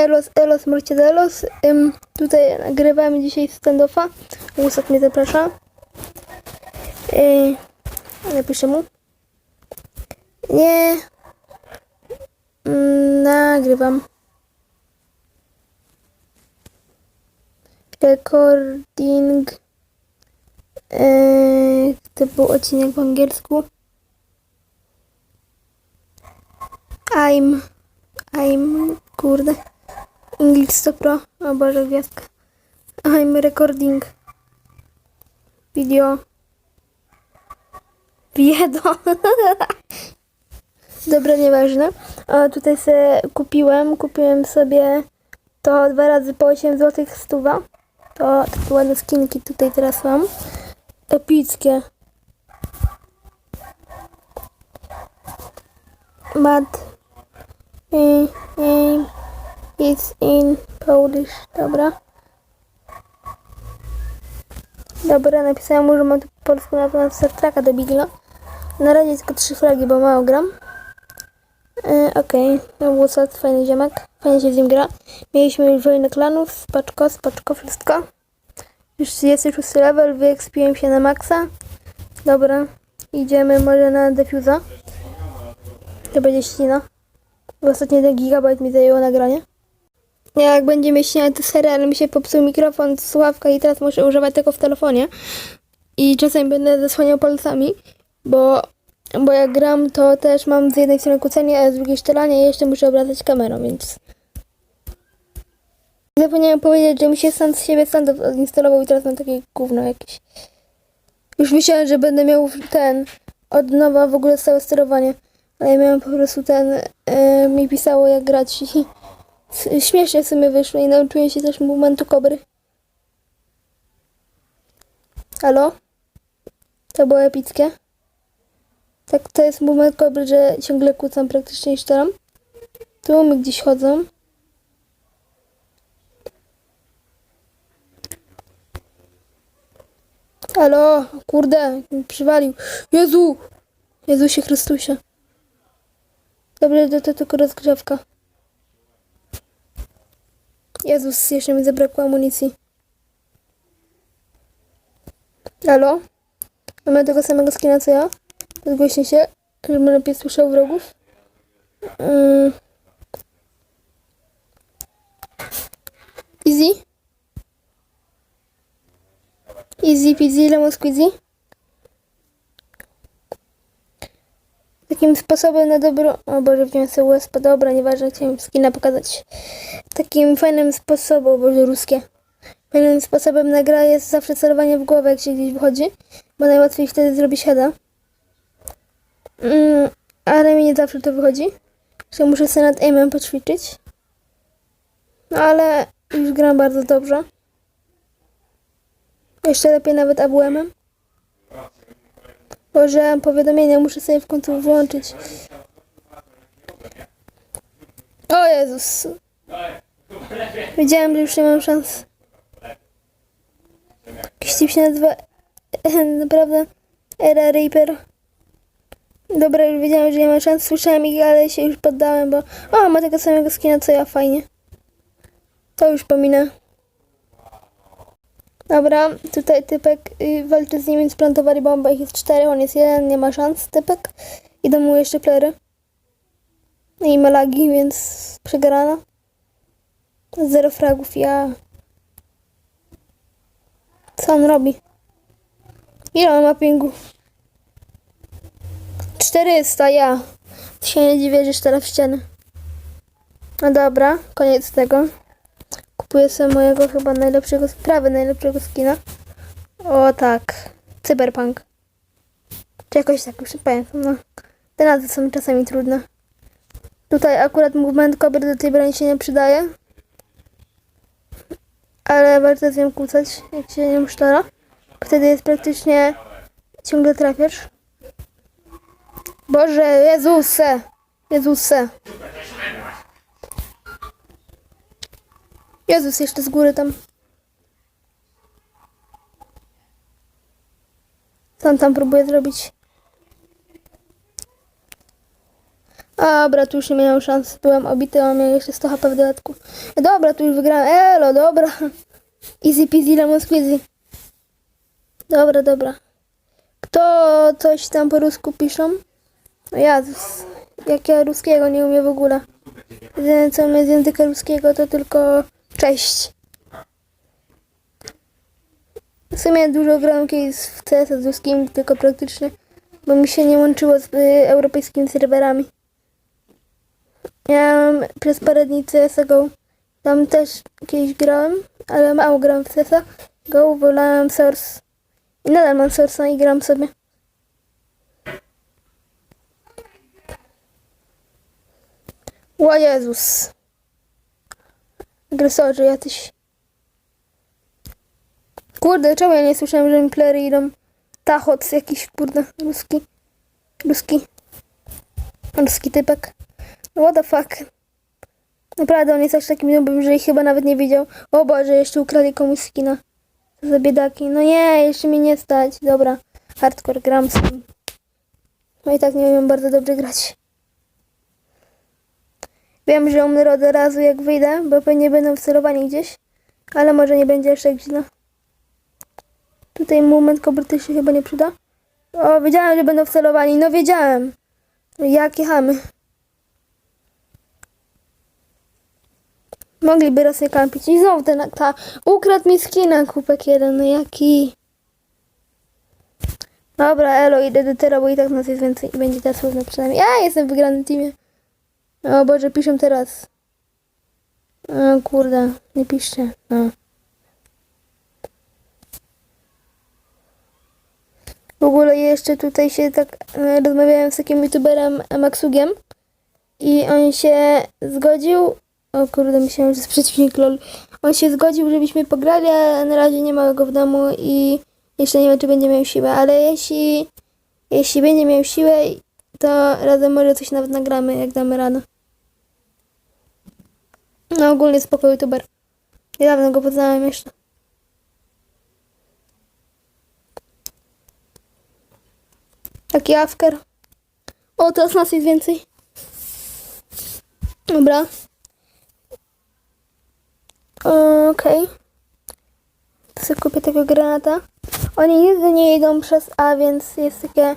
Elos, Elos, Morciedelos. Ym, tutaj nagrywamy dzisiaj standoffa. Łusak mnie zaprasza. Yy, napiszę mu. Nie. Mm, nagrywam. Recording. Yy, to był odcinek po angielsku. I'm. I'm. Kurde. English to pro. O Boże, gwiazdka. I'm recording. Video. Wiedo. Dobra, nieważne. A tutaj sobie kupiłem. Kupiłem sobie to dwa razy po 8 zł stuwa. To takie ładne skinki tutaj teraz mam. Epickie. But eh, eh, it's in Polish. Dobra. Dobra, napisałem mu, że ma tu po polsku na temat Star Treka do Bigla. Na razie tylko trzy flagi, bo mało gram. E, Okej, okay. Wusat, fajny ziemek. Fajnie się z nim gra. Mieliśmy już wojnę klanów, spaczko, spaczko, wszystko. Już 36 level, wyekspiłem się na maksa. Dobra, idziemy może na defuza. To będzie ścina. Bo ostatnio 1 gigabajt mi zajęło nagranie. Jak będzie mieć to serial, ale mi się popsuł mikrofon, słuchawka i teraz muszę używać tego w telefonie. I czasem będę zasłaniał palcami, bo, bo jak gram, to też mam z jednej strony kłócenie, a z drugiej szczelanie i jeszcze muszę obracać kamerą, więc... Zapomniałem powiedzieć, że mi się sam z siebie standard odinstalował i teraz mam takie gówno jakieś. Już myślałem, że będę miał ten od nowa w ogóle całe sterowanie. Ale miałem po prostu ten, e, mi pisało jak grać śmiesznie w sumie wyszło i nauczyłem się też momentu kobry. Halo? To było epickie. Tak, to jest moment kobry, że ciągle kłócam praktycznie szczeram. Tu mi gdzieś chodzą. Halo, kurde, przywalił. Jezu! Jezusie Chrystusie. Dobra, to tylko rozgrzewka. Jezus, jeszcze mi zabrakło amunicji. Halo? Mamy tego samego skina co ja? Zgłośnie się, żebym lepiej słyszał wrogów. Mm. Easy? Easy peasy, lemon squeezy. Takim sposobem na dobro... O Boże, wziąłem sobie USP, dobra, nieważne, chciałem skina pokazać. Takim fajnym sposobem, o Boże, ruskie. Fajnym sposobem na grę jest zawsze celowanie w głowę, jak się gdzieś wychodzi, bo najłatwiej wtedy zrobić heada. Mm, ale mi nie zawsze to wychodzi, że muszę sobie nad aimem poćwiczyć. No ale już gram bardzo dobrze. Jeszcze lepiej nawet AWM-em. Boże, powiadomienia muszę sobie w końcu włączyć. O Jezus. Wiedziałem, że już nie mam szans. Jakiś typ się nazywa naprawdę Era Reaper. Dobra, już wiedziałem, że nie mam szans. Słyszałem ich, ale się już poddałem, bo o, ma tego samego skina co ja, fajnie. To już pominę. Dobra, tutaj typek y, walczy z nim, więc plantowali bombę. Ich jest cztery, on jest jeden, nie ma szans, typek. Idą mu jeszcze plery. I ma lagi, więc przegrana. Zero fragów, ja... Co on robi? Ile on ma pingu? 400, ja. Się nie dziwię, że w ścianę. No dobra, koniec tego. Kupuję sobie mojego chyba najlepszego, prawie najlepszego skina. O tak, cyberpunk. Czy jakoś tak, już nie pamiętam, no. Te nazwy są czasami trudne. Tutaj akurat movement kobry do tej broni się nie przydaje. Ale warto z nią kłócać, jak się nią sztara. Wtedy jest praktycznie ciągle trafiasz. Boże, Jezuse! Jezuse! Jezus, jeszcze z góry tam. Co tam próbuje zrobić? Dobra, tu już nie miałem szans. Byłem obity, a miał jeszcze 100 HP w dodatku. Dobra, tu już wygrałem. Elo, dobra. Easy peasy lemon squeezy. Dobra, dobra. Kto coś tam po rusku piszą? No Jezus. Jak ja ruskiego nie umiem w ogóle. Jedyne co umiem z języka ruskiego to tylko cześć. W sumie dużo gram kiedyś w CS z ruskim, tylko praktycznie, bo mi się nie łączyło z y, europejskimi serwerami. Miałem przez parę dni CSGO. Tam też kiedyś grałem, ale mało gram w CSa. Go, wolałem Source. I nadal mam Source'a i gram sobie. O Jezus. Agresorzy jacyś. Kurde, czemu ja nie słyszałem, że mi plery idą? Tachoc jakiś, kurde, ruski. Ruski. Ruski typek. What the fuck? Naprawdę on jest aż takim nubem, że ich chyba nawet nie widział. O Boże, jeszcze ukradli komuś skina. Za biedaki. No nie, jeszcze mi nie stać. Dobra. Hardcore gram z. No i tak nie umiem bardzo dobrze grać. Wiem, że umrę od razu jak wyjdę, bo pewnie będą wcelowani gdzieś. Ale może nie będzie aż tak źle. Tutaj moment kobryty się chyba nie przyda. O, wiedziałem, że będą wcelowani. No wiedziałem. Jakie chamy. Mogliby raz nie kampić. I znowu ten ta. Ukradł mi skina kupek jeden. No jaki. Dobra, elo, idę do tera, bo i tak nas jest więcej i będzie teraz równo przynajmniej. Ja jestem w wygranym teamie. O Boże, piszą teraz. O kurde, nie piszcie. No. W ogóle jeszcze tutaj się tak e, rozmawiałem z takim youtuberem Maxugiem i on się zgodził. O kurde, myślałem, że jest LOL. On się zgodził, żebyśmy pograli, ale na razie nie ma go w domu i jeszcze nie wiem, czy będzie miał siłę, ale jeśli, jeśli będzie miał siłę, to razem może coś nawet nagramy, jak damy radę. No ogólnie spoko youtuber. Niedawno go poznałem jeszcze. Taki afker. O, teraz nas jest więcej. Dobra. Okej. To sobie kupię tego granata. Oni nigdy nie idą przez A, więc jest takie...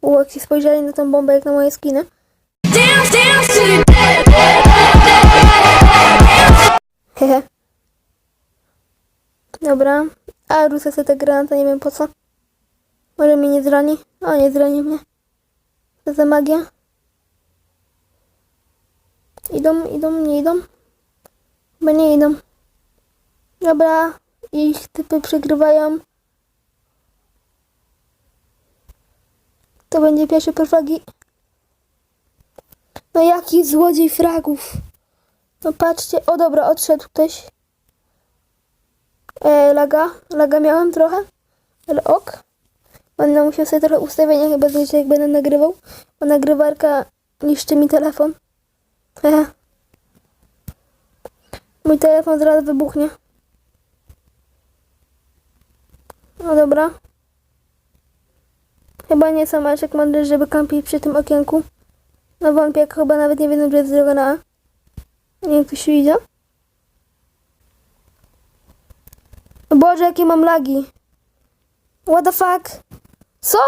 U, jak się spojrzeli na tą bombę jak na moje skiny. Dance, dance Hehe. Dobra. A, rzucę sobie te granata, nie wiem po co. Może mnie nie zrani? O, nie zrani mnie. Co za magia? Idą, idą, nie idą? Chyba nie idą. Dobra. Ich typy przegrywają. To będzie pierwszy perfragi. No jaki złodziej fragów. No patrzcie, o dobra, odszedł ktoś. E, laga, laga miałem trochę, ale ok. Będę musiał sobie trochę ustawienia chyba zmienić, jak będę nagrywał, bo nagrywarka niszczy mi telefon. Hehe. Mój telefon zaraz wybuchnie. No dobra. Chyba nie sam jak mądry, żeby kampić przy tym okienku. No wątpię, jak chyba nawet nie wiedzą, że jest droga na A. Ktoś widział? O Boże, jakie mam lagi. What the fuck? Co?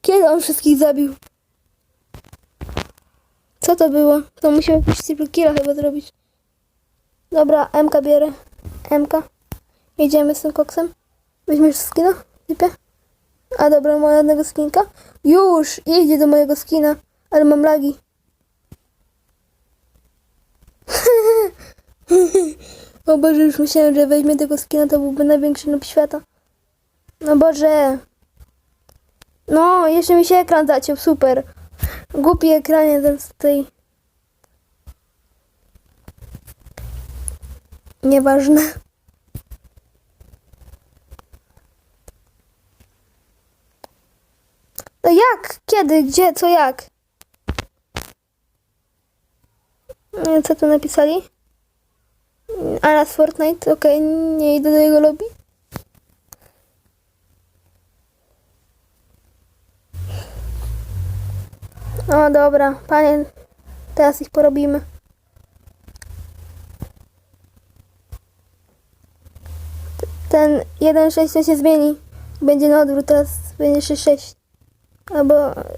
Kiedy on wszystkich zabił? Co to było? To musiał jakiś triple killa chyba zrobić. Dobra, MK bierę. MK. Jedziemy z tym koksem. Weźmiesz skina? Typie? A dobra, moja jednego skinka. Już! Jedzie do mojego skina. Ale mam lagi. O Boże, już myślałem, że weźmie tego skina, to byłby największy noob świata. No Boże. No, jeszcze mi się ekran zaciął, super. Głupi ekranie ten z tej... Nieważne. No jak? Kiedy? Gdzie? Co? Jak? Co tu napisali? Aras Fortnite, okej, nie idę do jego lobby. O, dobra, panie, teraz ich porobimy. Ten 1.6 to się zmieni. Będzie na odwrót, teraz będzie 6.6. Albo,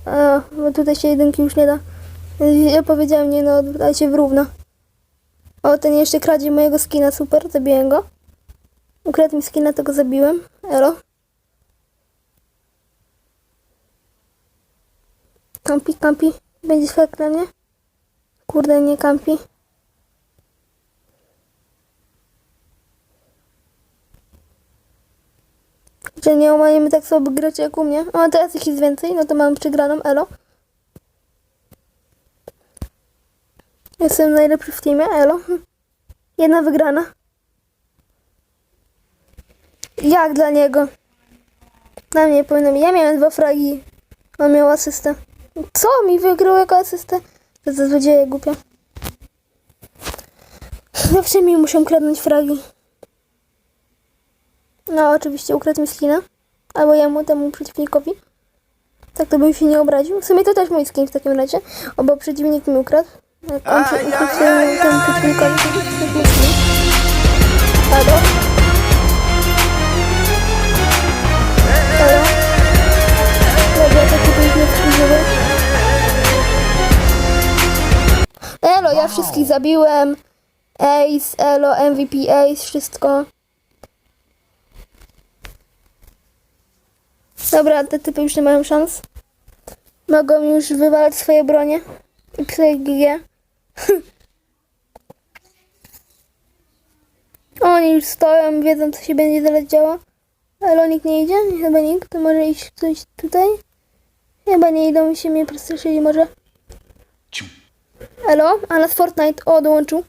a, bo tutaj się jedynki już nie da. Ja powiedziałem nie na odwrót, ale się wyrówna. O, ten jeszcze kradzie mojego skina, super, zabiłem go. Ukradł mi skina, to go zabiłem. Elo. Kampi, kampi. Będzie fakt na mnie? Kurde, nie kampi. Że nie umiemy tak słabo grać jak u mnie. O, teraz ich jest więcej, no to mam przegraną, elo. Jestem najlepszy w teamie, elo. Jedna wygrana. Jak dla niego? Na mnie powinno być. Ja miałem dwa fragi. On miał asystę. Co mi wygrał jako asystę? To za złodzieje głupia. Zawsze mi muszą kradnąć fragi. No, oczywiście ukradł mi skina. Albo ja mu, temu przeciwnikowi. Tak to bym się nie obraził. W sumie to też mój skin w takim razie. O, bo przeciwnik mi ukradł. Przeciwnikowi, to jest mój skin. Halo? Halo? Dobra, to tutaj nie. Elo, ja wszystkich zabiłem. Ace, Elo, MVP, Ace, wszystko. Dobra, te typy już nie mają szans. Mogą już wywalać swoje bronie. I psy GG. Oni już stoją, wiedzą co się będzie zaraz działo. Ale nikt nie idzie? Chyba nikt. To może iść ktoś tutaj? Chyba nie idą i się mnie przestraszyli może. Elo? A nas Fortnite. O, dołączył.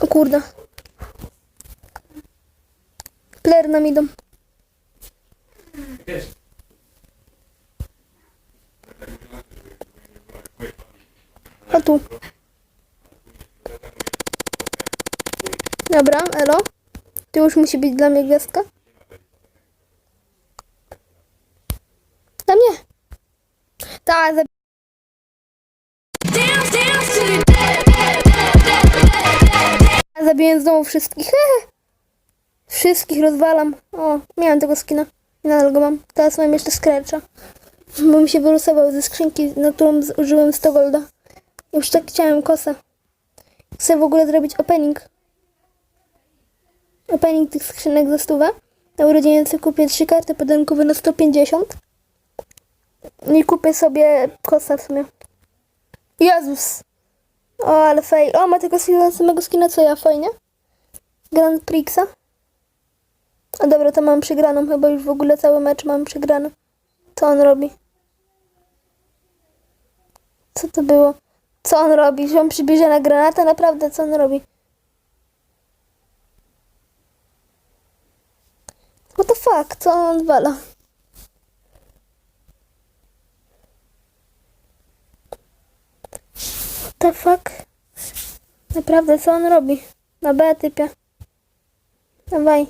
O kurde. Player nam idą. O tu. Dobra, elo. To już musi być dla mnie gwiazdka. Dla mnie. Tak, za... Zabiłem znowu wszystkich. Wszystkich rozwalam. O, miałem tego skina. I nadal go mam. Teraz mam jeszcze Scratcha. Bo mi się wylosował ze skrzynki, na którą zużyłem 100 golda. Już tak chciałem kosę. Chcę w ogóle zrobić opening. Opening tych skrzynek za stówę. Na urodziny kupię trzy karty podarunkowe na 150. I kupię sobie kosę w sumie. Jezus! O, ale fail. O, ma tego samego skina co ja, fajnie. Grand Prixa. A dobra, to mam przegraną, chyba już w ogóle cały mecz mam przegrany. Co on robi? Co to było? Co on robi? Że on przybierze na granatę? Naprawdę, co on robi? What the fuck? Co on odwala? What the fuck? Naprawdę, co on robi? Na B typie. Dawaj.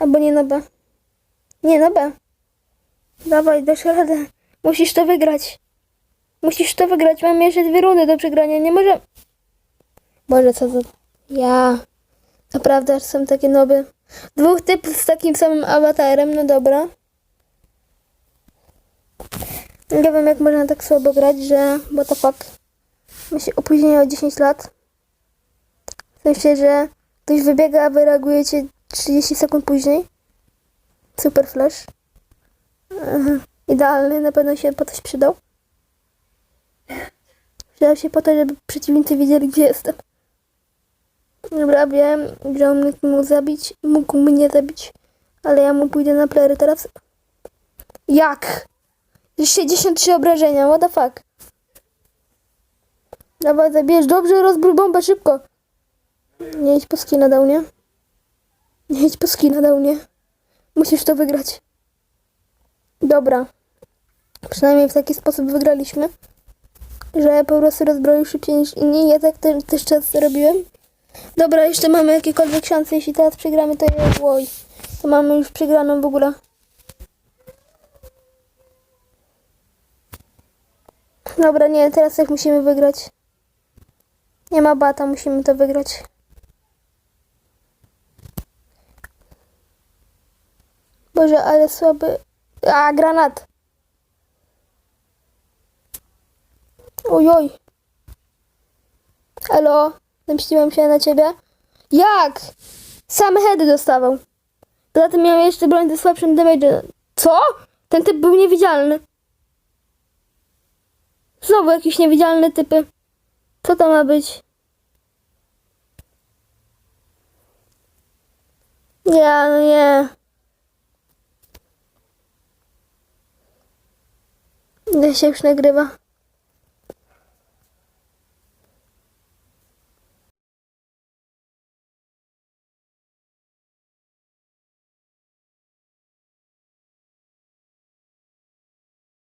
Albo nie na B. Nie, na B. Dawaj, dasz radę. Musisz to wygrać. Musisz to wygrać. Mam jeszcze dwie rundy do przegrania. Nie może... Boże, co za... Ja... Naprawdę, są takie noby. Dwóch typów z takim samym awatarem. No dobra. Nie wiem, jak można tak słabo grać, że... What the fuck. Się opóźnienie o 10 lat. W sensie, że ktoś wybiega, a wy reagujecie 30 sekund później. Super flash. Idealny, na pewno się po coś przydał. Przydał się po to, żeby przeciwnicy wiedzieli, gdzie jestem. Dobra, wiem, że on mógł zabić, mógł mnie zabić, ale ja mu pójdę na plery teraz. Jak? 63 obrażenia, what the fuck? Dawaj, zabierz, dobrze, rozbrój bombę, szybko. Nie idź po skina dał, nie? Nie idź po skina dał, nie? Musisz to wygrać. Dobra. Przynajmniej w taki sposób wygraliśmy że po prostu rozbroił szybciej niż inni. Ja tak też czas robiłem. Dobra, jeszcze mamy jakiekolwiek szanse. Jeśli teraz przegramy, to jest łoj. To mamy już przegraną w ogóle. Dobra, nie, teraz też musimy wygrać. Nie ma bata, musimy to wygrać. Boże, ale słaby... A, granat! Ojoj. Elo, zemściłem się na ciebie. Jak? Same heady dostawał. Poza tym miał jeszcze broń ze słabszym damage. Co? Ten typ był niewidzialny. Znowu jakieś niewidzialne typy. Co to ma być? Nie, no nie. Ile się już nagrywa?